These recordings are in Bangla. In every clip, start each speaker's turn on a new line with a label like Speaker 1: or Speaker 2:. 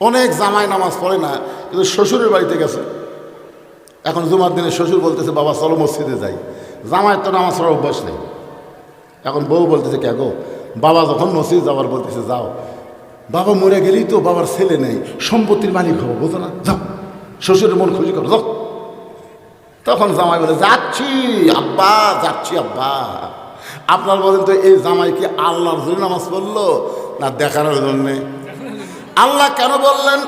Speaker 1: অনেক জামাই নামাজ পড়ে না, কিন্তু শ্বশুরের বাড়িতে গেছে। এখন জুমার দিনে শ্বশুর বলতেছে, বাবা, চলো মসজিদে যাই। জামাইয়ের তো নামাজ পড়ার অভ্যাস নেই। এখন বউ বলতেছে, কে গো? বাবা যখন মসজিদ যাবার বলতেছে, যাও। বাবা মরে গেলেই তো বাবার ছেলে নেই, সম্পত্তির মালিক হব, বুঝো না? যাও, শ্বশুরের মন খুশি করো, যাও। তখন জামাই বলে, যাচ্ছি, আব্বা যাচ্ছি, আব্বা। আপনার বলেন তো, এই জামাই কি আল্লাহর জন্য নামাজ পড়ল, না দেখানোর জন্যে? আল্লাহ কেন বললেন?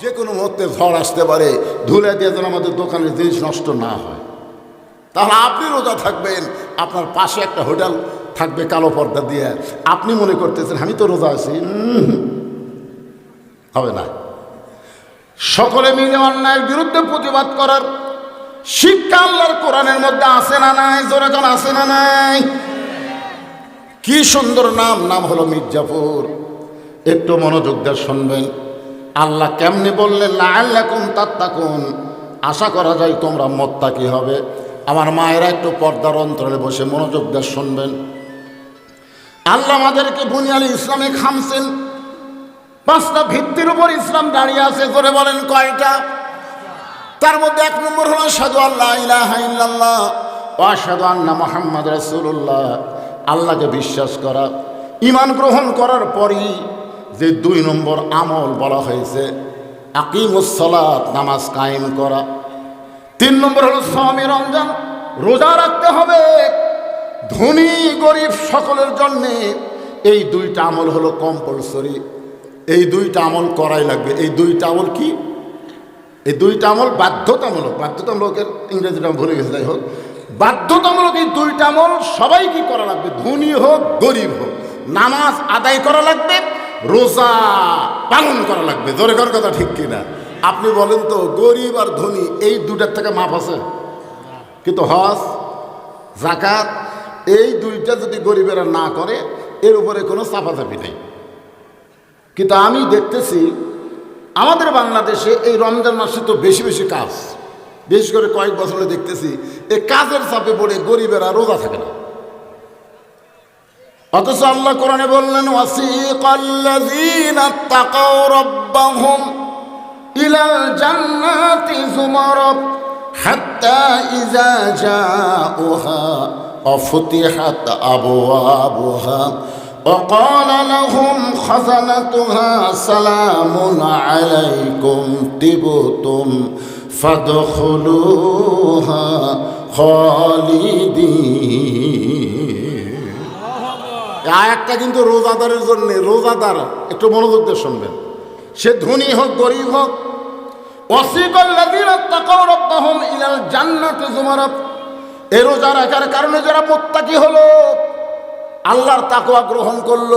Speaker 1: যে কোনো মুহূর্তে ঝড় আসতে পারে, ধুলে দিয়ে যেন আমাদের দোকানের জিনিস নষ্ট না হয়। তাহলে আপনি রোজা থাকবেন, আপনার পাশে একটা হোটেল থাকবে কালো পর্দা দিয়ে। আপনি মনে করতেছেন, আমি তো রোজা আছি। হবে না। সকলে মিলে অন্যায়ের বিরুদ্ধে প্রতিবাদ করার শিক্ষা আল্লাহর কোরআনের মধ্যে আছে না নাই? জোরে জন আছে না নাই? কি সুন্দর নাম নাম হলো মির্জাপুর। একটু মনোযোগ দিয়ে শুনবেন। আল্লাহ কেমনি বললেন লাল্লাকুন তাত্তাকুন আশা করা যায় তোমরা মত্তা কি হবে। আমার মায়েরা একটু পর্দার অন্তরে বসে মনোযোগ দিয়ে শুনবেন। আল্লাহ আমাদেরকে বুনিয়ালি ইসলামে খামছেন। পাঁচটা ভিত্তির উপর ইসলাম দাঁড়িয়ে আছে করে বলেন কয়টা? তার মধ্যে এক নম্বর হলো সাধু আল্লাহ ইল্লাল্লাহ আন্না মোহাম্মদ রাসূলুল্লাহ। আল্লাহকে বিশ্বাস করা ইমান গ্রহণ করার পরই যে দুই নম্বর আমল বলা হয়েছে আকিমুসলাত নামাজ কায়েম করা। তিন নম্বর হলো স্বামী রমজান, রোজা রাখতে হবে। ধনী, গরিব সকলের জন্যে এই দুইটা আমল হলো কম্পালসরি এই দুইটা আমল করাই লাগবে। এই দুইটা আমল কি? এই দুইটা আমল বাধ্যতামূলক। বাধ্যতামূলকের ইংরেজিটা ভুলে গেছে, যাই হোক। বাধ্যতামূলক এই দুইটা আমল সবাই কি করা লাগবে? ধনী হোক, গরিব হোক। নামাজ আদায় করা লাগবে, রোজা পালন করা লাগবে। জোরে করার কথা ঠিক কিনা? আপনি বলেন তো, গরিব আর ধনী, এই দুটার থেকে মাপ আছে? কিন্তু হজ জাকাত এই দুইটা যদি গরিবেরা না করে, এর উপরে কোনো চাপাচাপি নেই। কিন্তু আমি দেখতেছি আমাদের বাংলাদেশে এই রমজান মাসে তো বেশি বেশি কাজ। বেশি করে কয়েক বছরে দেখতেছি এই কাজের চাপে পড়ে গরিবেরা রোজা থাকে না। অথচ আল্লাহ কোরআনে বললেন ইলাল হাত্তা وقال لهم خزنتها سلام عليكم طبتم فادخلوها خالدين এই আয়াতটা কিন্তু রোজাদারের জন্য রোজাদার একটু মনোযোগ দিয়ে শুনবেন সে ধনী হোক গরিব হোক অসিকল্লাদিন তাকাও রব্বাহুম ইলাল জান্নাতি জুমারাত এই রোজা রাখার কারণে যারা মোত্তাকি হলো আল্লাহর তাকওয়া গ্রহণ করল।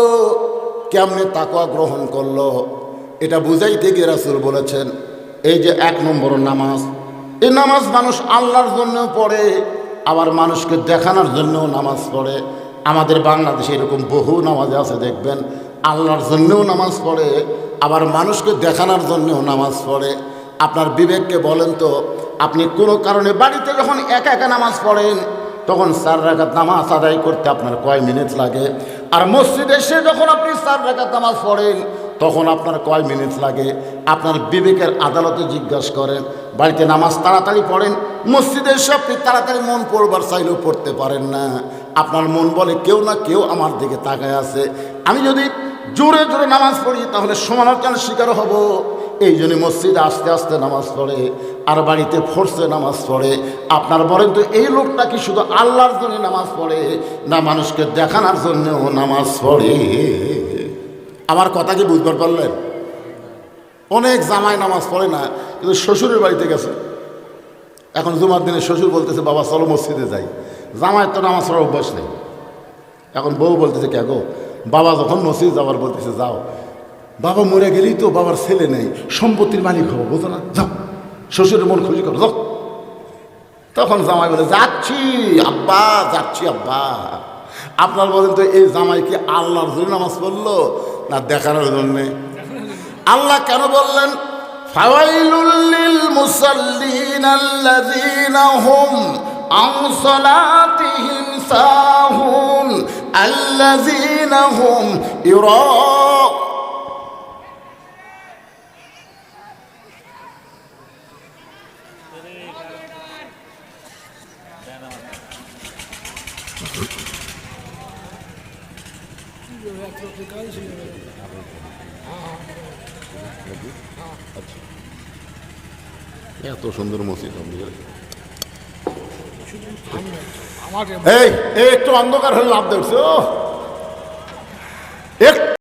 Speaker 1: কেমনে তাকওয়া গ্রহণ করল? এটা বুঝাইতে গিয়ে রাসুল বলেছেন, এই যে এক নম্বর নামাজ, এই নামাজ মানুষ আল্লাহর জন্যও পড়ে, আবার মানুষকে দেখানোর জন্যও নামাজ পড়ে। আমাদের বাংলাদেশে এরকম বহু নামাজ আছে, দেখবেন, আল্লাহর জন্যও নামাজ পড়ে, আবার মানুষকে দেখানোর জন্যও নামাজ পড়ে। আপনার বিবেককে বলেন তো, আপনি কোনো কারণে বাড়িতে যখন একা একা নামাজ পড়েন তখন চার রাখাত নামাজ আদায় করতে আপনার কয় মিনিট লাগে? আর মসজিদে এসে যখন আপনি চার রাখাত নামাজ পড়েন, তখন আপনার কয় মিনিট লাগে? আপনার বিবেকের আদালতে জিজ্ঞাসা করেন, বাড়িতে নামাজ তাড়াতাড়ি পড়েন? মসজিদে এসে আপনি তাড়াতাড়ি মন পড়বার চাইলেও পড়তে পারেন না। আপনার মন বলে কেউ না কেউ আমার দিকে তাকায় আছে। আমি যদি জোরে জোরে নামাজ পড়ি, তাহলে সমালোচনার শিকার হব। এই জন্য মসজিদে আস্তে আস্তে নামাজ পড়ে, আর বাড়িতে ফোর্সে নামাজ পড়ে। আপনার বলেন তো, এই লোকটা কি শুধু আল্লাহর জন্য নামাজ পড়ে, না মানুষকে দেখানোর জন্যও নামাজ পড়ে? আমার কথা কি বুঝতে পারলেন? অনেক জামাই নামাজ পড়ে না, কিন্তু শ্বশুরের বাড়িতে গেছে। এখন জুমার দিনে শ্বশুর বলতেছে, বাবা, চলো মসজিদে যাই। জামাইয়ের তো নামাজ পড়ার অভ্যাস নেই। এখন বউ বলতেছে, কে গো? বাবা যখন মসজিদ যাবার বলতেছে, যাও। বাবা মরে গেলেই তো বাবার ছেলে নেই, সম্পত্তির মালিক হব, বোঝো না? যাও, শ্বশুরের মন খুশি করো, যাও। তখন জামাই বলে, যাচ্ছি, আব্বা যাচ্ছি, আব্বা। আপনার বলেন তো, এই জামাই কি আল্লাহর জন্য নামাজ পড়ল না দেখানোর জন্যে? আল্লাহ কেন বললেন, ফাওয়াইলুল মুসাল্লিন এত সুন্দর মসজিদ এই একটু অন্ধকার হলে লাভ দেখছ